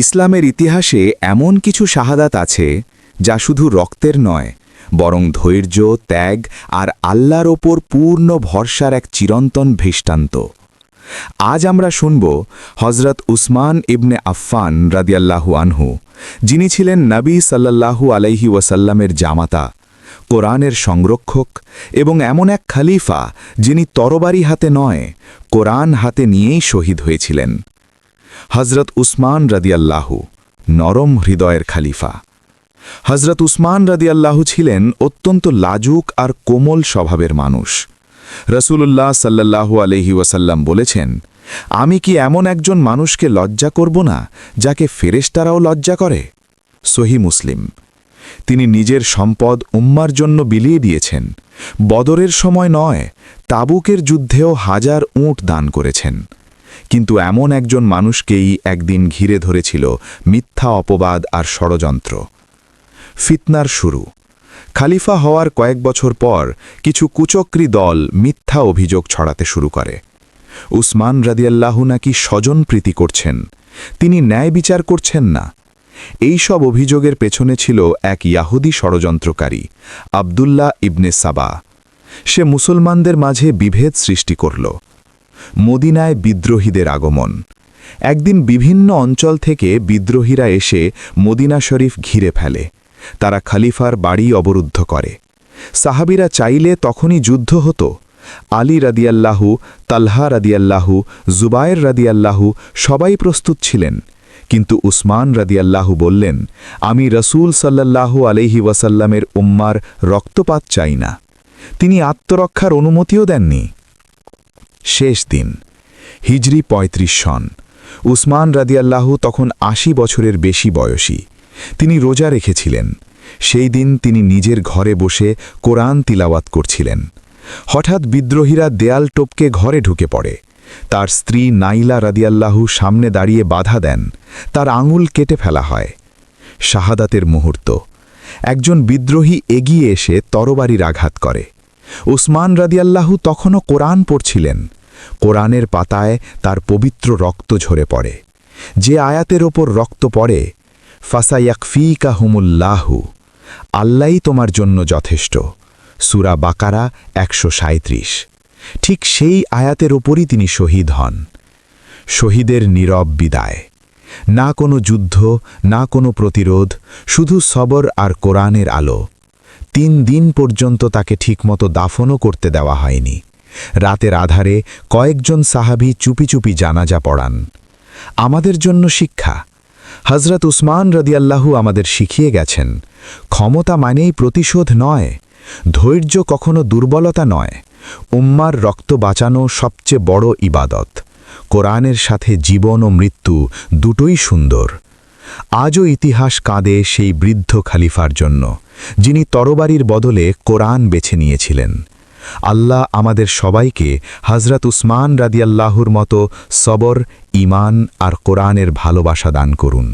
ইসলামের ইতিহাসে এমন কিছু শাহাদাত আছে যা শুধু রক্তের নয়, বরং ধৈর্য, ত্যাগ আর আল্লাহর ওপর পূর্ণ ভরসার এক চিরন্তন ভৃষ্টান্ত। আজ আমরা শুনব হজরত উসমান ইবনে আফফান রাদিয়াল্লাহু আনহু, যিনি ছিলেন নবী সাল্লাল্লাহু আলাইহি ওয়াসাল্লামের জামাতা, কোরআনের সংরক্ষক এবং এমন এক খালিফা যিনি তরবারি হাতে নয়, কোরআন হাতে নিয়েই শহীদ হয়েছিলেন। হজরত উসমান রাদিয়াল্লাহু, নরম হৃদয়ের খালিফা। হজরত উসমান রাদিয়াল্লাহু ছিলেন অত্যন্ত লাজুক আর কোমল স্বভাবের মানুষ। রসুল্লাহ সাল্লাল্লাহু আলহি ওয়াসাল্লাম বলেছেন, আমি কি এমন একজন মানুষকে লজ্জা করব না, যাকে ফেরেশতারাও লজ্জা করে? সহি মুসলিম। তিনি নিজের সম্পদ উম্মার জন্য বিলিয়ে দিয়েছেন। বদরের সময় নয়, তাবুকের যুদ্ধেও হাজার উঁট দান করেছেন। কিন্তু এমন একজন মানুষকেই একদিন ঘিরে ধরেছিল মিথ্যা অপবাদ আর ষড়যন্ত্র। ফিতনার শুরু। খালিফা হওয়ার কয়েক বছর পর কিছু কুচক্রী দল মিথ্যা অভিযোগ ছড়াতে শুরু করে। উসমান রাদিয়াল্লাহু নাকি স্বজন প্রীতি করছেন, তিনি ন্যায় বিচার করছেন না। এই সব অভিযোগের পেছনে ছিল এক ইয়াহুদি ষড়যন্ত্রকারী, আবদুল্লাহ ইবনে সাবা। সে মুসলমানদের মাঝে বিভেদ সৃষ্টি করল। মদিনায় বিদ্রোহীদের আগমন। একদিন বিভিন্ন অঞ্চল থেকে বিদ্রোহীরা এসে মদিনা শরীফ ঘিরে ফেলে। তারা খালিফার বাড়ি অবরুদ্ধ করে। সাহাবিরা চাইলে তখনই যুদ্ধ হতো। আলী রাদিয়াল্লাহু, তালহা রাদিয়াল্লাহু, জুবায়ের রাদিয়াল্লাহু সবাই প্রস্তুত ছিলেন। কিন্তু উসমান রাদিয়াল্লাহু বললেন, আমি রসুল সাল্লাল্লাহু আলহি ওয়াসাল্লামের উম্মার রক্তপাত চাই না। তিনি আত্মরক্ষার অনুমতিও দেননি। শেষ দিন। হিজরি ৩৫ সন। উসমান রাদিয়াল্লাহু তখন আশি বছরের বেশি বয়সী। তিনি রোজা রেখেছিলেন। সেই দিন তিনি নিজের ঘরে বসে কোরআন তিলাওয়াত করছিলেন। হঠাৎ বিদ্রোহীরা দেয়াল টপকে ঘরে ঢুকে পড়ে। তার স্ত্রী নাইলা রাদিয়াল্লাহু সামনে দাঁড়িয়ে বাধা দেন। তার আঙুল কেটে ফেলা হয়। শাহাদাতের মুহূর্ত। একজন বিদ্রোহী এগিয়ে এসে তরবারির আঘাত করে। উসমান রাদিয়াল্লাহু তখনও কোরআন পড়ছিলেন। কোরআনের পাতায় তার পবিত্র রক্ত ঝরে পড়ে। যে আয়াতের ওপর রক্ত পড়ে ফাসাইয়াকফিকা হুমুল্লাহু আল্লাই তোমার জন্য যথেষ্ট। সুরা বাকারা একশো ঠিক সেই আয়াতের ওপরই তিনি শহীদ হন। শহীদের নীরব বিদায়। না কোনো যুদ্ধ, না কোনো প্রতিরোধ, শুধু সবর আর কোরআনের আলো। তিন দিন পর্যন্ত তাকে ঠিকমতো দাফনও করতে দেওয়া হয়নি। রাতের আধারে কয়েকজন সাহাবি চুপি চুপি জানাজা পড়ান। আমাদের জন্য শিক্ষা। হজরত উসমান রদিয়াল্লাহু আমাদের শিখিয়ে গেছেন, ক্ষমতা মানেই প্রতিশোধ নয়, ধৈর্য কখনো দুর্বলতা নয়। উম্মার রক্ত বাঁচানো সবচেয়ে বড় ইবাদত। কোরআনের সাথে জীবন ও মৃত্যু দুটোই সুন্দর। আজও ইতিহাস কাঁদে সেই বৃদ্ধ খালিফার জন্য, যিনি তরবারির বদলে কোরআন বেছে নিয়েছিলেন। আল্লাহ আমাদের সবাইকে হজরত উসমান রাদিয়াল্লাহুর মতো সবর ইমান আর কোরআনের ভালোবাসা দান করুন।